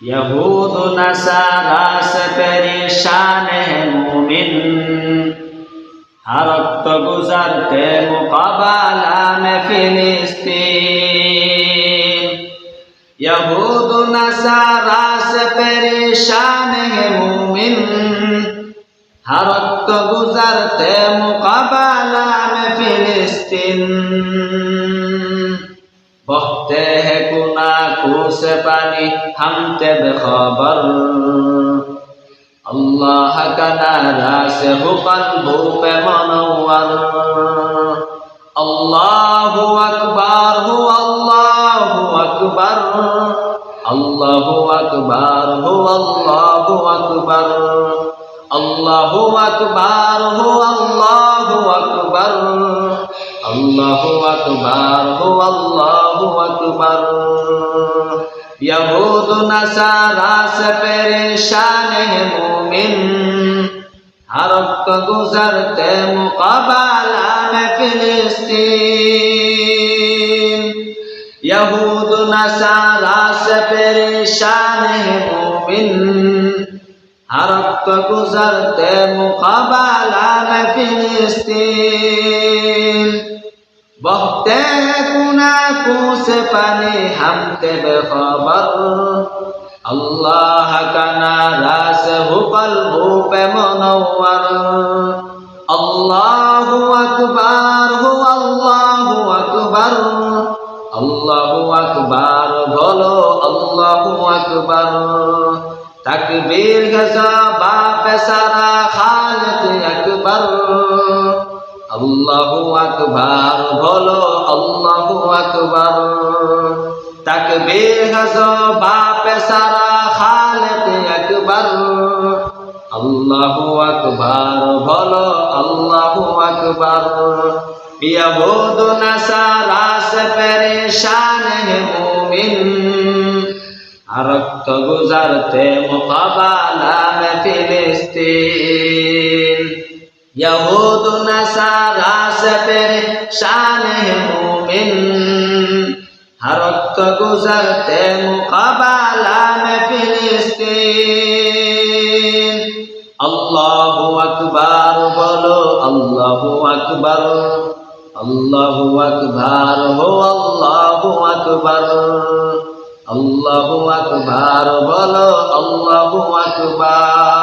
यहूद नसारा से परेशान है मोमिन हर वक्त गुजरते मुकाबला में फिलिस्तीन यहूद नसारा से परेशान है मोमिन हर वक्त गुजरते मुकाबला में फिलिस्तीन बहते हैं गुना कूस पानी हम ते बेखबर अल्लाह का नारा से हो कल्बों पे मनवर अल्लाह अकबर हो अल्लाह अकबर अल्लाह अकबर हो अल्लाह अकबर अल्लाह अकबर हो अल्लाह अकबर अल्लाह अकबर हो अल्लाह अकबर यहूद नसारा से परेशान है मोमिन हर वक्त गुजरते मुकाबला में फिलिस्तीन यहूद नसारा से परेशान है मोमिन हर वक्त गुजरते मुकाबला में फिलिस्तीन বক্তে কুনা কুসে পানি হামতে বেখবর। আল্লাহ কানা রাস হুকল হুপে মনোয়ার আল্লাহ আকবার হু আল্লাহ আকবার। আল্লাহ আকবার, বলো আল্লাহ আকবার। তাকবীর গজা বাপ সারা খালক আকবার। আল্লাহ আকবার, বলো আল্লাহ আকবার। তাকে বেহস বাপে সারা খালেতে একবার। আল্লাহ আকবার, বলো আল্লাহ আকবার। ইয়া বোধ না সারা সে পেরেশান হে মুমিন। আরক্ত গুজারতে মোকাবালা ফিলিস্তিন। ইয়াহুদ নাসারা यहूद नसारा से परेशान है मोमिन हर वक्त गुजरते मुकाबला में फिलिस्तीन अल्लाह अकबर बोलो अल्लाह अकबर अल्लाह अकबर हो अल्लाह अकबर अल्लाह अकबर बोलो अल्लाह अकबर